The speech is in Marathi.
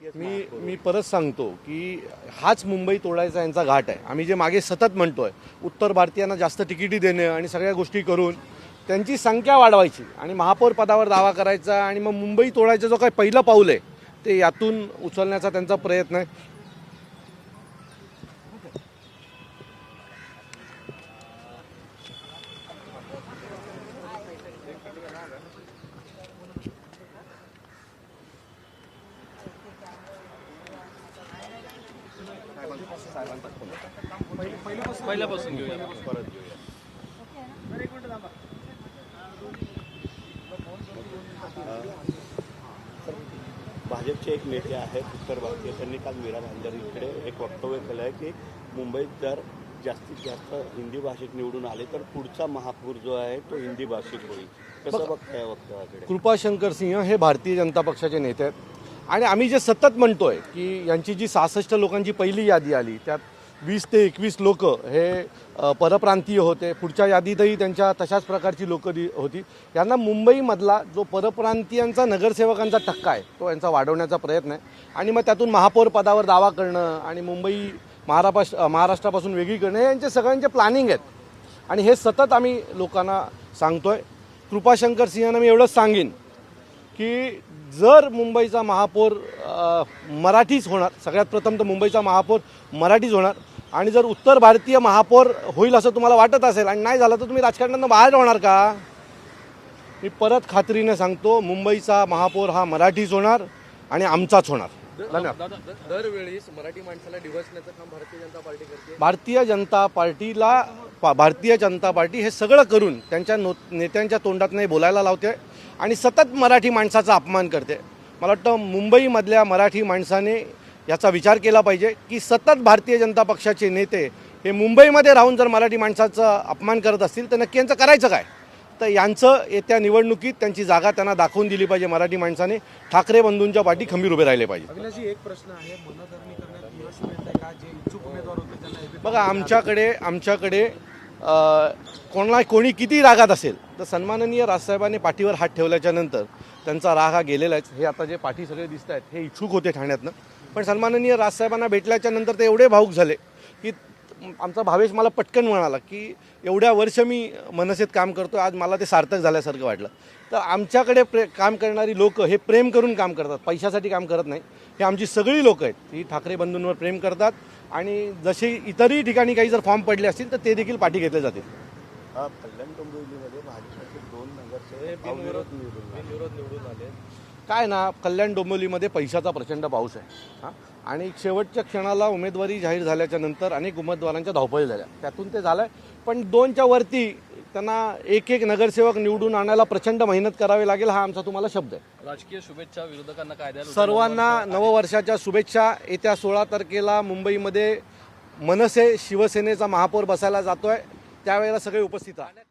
मी मी परत सांगतो की हाच मुंबई तोडायचा यांचा घाट आहे. आम्ही जे मागे सतत म्हणतोय उत्तर भारतीयांना जास्त तिकिटी देणे आणि सगळ्या गोष्टी करून त्यांची संख्या वाढवायची आणि महापौर पदावर दावा करायचा आणि मग मुंबई तोडायचं जो काही पहिलं पाऊल आहे ते यातून उचलण्याचा त्यांचा प्रयत्न आहे. पहिल्यापासून घेऊया. भाजपचे एक नेते आहेत उत्तर भारतीय त्यांनी काल मीरा भांडारी इकडे एक वक्तव्य केलं आहे की मुंबईत जर जास्तीत जास्त हिंदी भाषिक निवडून आले तर पुढचा महापूर जो आहे तो हिंदी भाषिक होईल. कसं बघताय वक्तव्याकडे? कृपाशंकर सिंह हे भारतीय जनता पक्षाचे नेते आहेत. आणि आम्ही जे सतत म्हणतोय की यांची जी सहासष्ट लोकांची पहिली यादी आली त्यात वीस ते एकवीस लोक हे परप्रांतीय होते. पुढच्या यादीतही त्यांच्या तशाच प्रकारची लोक होती. यांना मुंबईमधला जो परप्रांतीयांचा नगरसेवकांचा टक्का आहे तो यांचा वाढवण्याचा प्रयत्न आहे. आणि मग त्यातून महापौर पदावर दावा करणं आणि मुंबई महाराष्ट्र महाराष्ट्रापासून वेगळी करणं हे यांचे सगळ्यांचे प्लॅनिंग आहेत. आणि हे सतत आम्ही लोकांना सांगतोय. कृपाशंकर सिंहांना मी एवढंच सांगेन की जर मुंबईचा महापौर मराठीच होणार सगळ्यात प्रथम तर मुंबईचा महापौर मराठीच होणार आणि जर उत्तर भारतीय महापौर होईल असं तुम्हाला वाटत असेल आणि नाही झालं तर तुम्ही राजकारणातून बाहेर होणार का? मी परत खात्रीने सांगतो मुंबईचा महापौर हा मराठीच होणार आणि आमचाच होणार. दरवेळेस मराठी माणसाला डिवचण्याचं काम भारतीय जनता पार्टी करते? भारतीय जनता पार्टीला भारतीय जनता पार्टी हे सगळं करून त्यांच्या नेत्यांच्या तोंडात नाही बोलायला लावते. आणि सतत मराठी माणसाचा अपमान करते. मला वाटतं मुंबईमधल्या मराठी माणसाने याचा विचार केला पाहिजे की सतत भारतीय जनता पक्षाचे नेते हे मुंबईमध्ये राहून जर मराठी माणसाचा अपमान करत असतील तर नक्की यांचं करायचं काय? तर यांचं येत्या निवडणुकीत त्यांची जागा त्यांना दाखवून दिली पाहिजे मराठी माणसाने. ठाकरे बंधूंच्या पाठी खंबीर उभे राहिले पाहिजे. एक प्रश्न आहे. बघा आमच्याकडे आमच्याकडे कोणाला कोणी किती रागात असेल तर सन्माननीय राजसाहेबांनी पाठीवर हात ठेवल्याच्या नंतर त्यांचा राग हा गेलेला आहे. हे आता जे पाठी सगळे दिसत आहेत हे इच्छुक होते ठाण्यातनं. पण सन्माननीय राजसाहेबांना भेटल्याच्या नंतर ते एवढे भाऊक झाले की आमचा भावेश मला पटकन म्हणाला की एवढ्या वर्ष मी मनसेत काम करतो आज मला ते सार्थक झाल्यासारखं वाटलं. तर आमच्याकडे प्रे काम करणारी लोक हे प्रेम करून काम करतात पैशासाठी काम करत नाही. हे आमची सगळी लोक आहेत ही ठाकरे बंधूंवर प्रेम करतात आणि जसे इतरही ठिकाणी काही जर फॉर्म पडले असतील तर ते देखील पाठी घेतले जातील. हा, कल्याण डोंबिवलीमध्ये भाजपचे दोन नगरसेवक अविरोध निवडून आले. विरोध निवडून आले. काय ना कल्याण डोंबिवलीमध्ये पैशाचा प्रचंड पाऊस आहे. हां? आणि शेवटच्या क्षणाला उमेदवारी जाहीर झाल्याच्यानंतर अनेक उमेदवारांच्या धावपळी झाल्या. त्यातून ते झालं पण दोनच्या वरती त्यांना एक एक नगरसेवक निवडून आणायला प्रचंड मेहनत करावी लागेल हा आमचा तुम्हाला शब्द आहे. राजकीय शुभेच्छा विरोधकांना काय द्याल सर्वांना नववर्षाच्या शुभेच्छा. येत्या सोळा तारखेला मुंबईमध्ये मनसे शिवसेनेचा महापौर बसायला जातोय. त्यावेळेला सगळे उपस्थित राहा.